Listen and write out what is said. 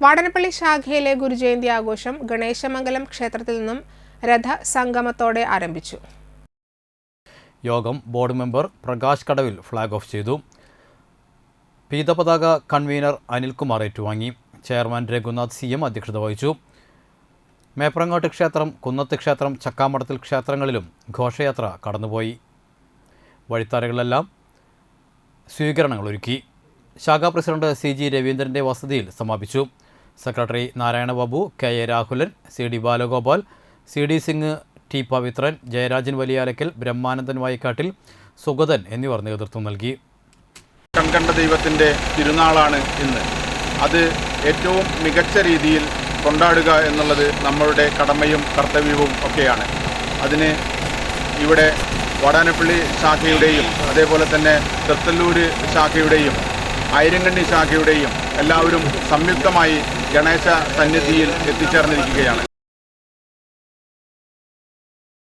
വാടനപ്പള്ളി ശാഖയിലെ ഗുരുജയന്തി ആഘോഷം ഗണേശമംഗലം ക്ഷേത്രത്തിൽ നിന്നും രഥ സംഗമത്തോടെ ആരംഭിച്ചു. യോഗം ബോർഡ് മെമ്പർ പ്രകാശ് കടവിൽ ഫ്ളാഗ് ഓഫ് ചെയ്തു. പീതപതാക കൺവീനർ അനിൽകുമാർ ഏറ്റുവാങ്ങി. ചെയർമാൻ രഘുനാഥ് സി എം അധ്യക്ഷത വഹിച്ചു. മേപ്രങ്ങോട്ട് ക്ഷേത്രം കുന്നത്ത് ക്ഷേത്രം ചക്കാമടത്തിൽ ക്ഷേത്രങ്ങളിലും ഘോഷയാത്ര കടന്നുപോയി. വഴിത്താരകളെല്ലാം സ്വീകരണങ്ങൾ ഒരുക്കി. ശാഖാ പ്രസിഡന്റ് സി ജി രവീന്ദ്രന്റെ വസതിയിൽ സമാപിച്ചു. Secretary Narayana Babu K A Rahulan C D Balagopal C D Singh T Pavithran Jayarajan Valiyalakkal Brahmanandan Vayikkattil Sugathan എന്നിവർ നേതൃത്വം നൽകി. കൺകണ്ട ദൈവത്തിന്റെ തിരുനാളാണ് ഇന്ന്. അത് ഏറ്റവും മികച്ച രീതിയിൽ കൊണ്ടാടുക എന്നുള്ളത് നമ്മളുടെ കടമയും കർത്തവ്യവും ഒക്കെയാണ്. അതിന് ഇവിടെ വാടാനപ്പള്ളി ശാഖയുടെയും അതേപോലെ തന്നെ തൃത്തല്ലൂര് ശാഖയുടെയും ആയിരങ്കണ്ണി ശാഖയുടെയും എല്ലാവരും സംയുക്തമായി ഗണേശ സന്നിധിയിൽ എത്തിച്ചേർന്നിരിക്കുകയാണ്.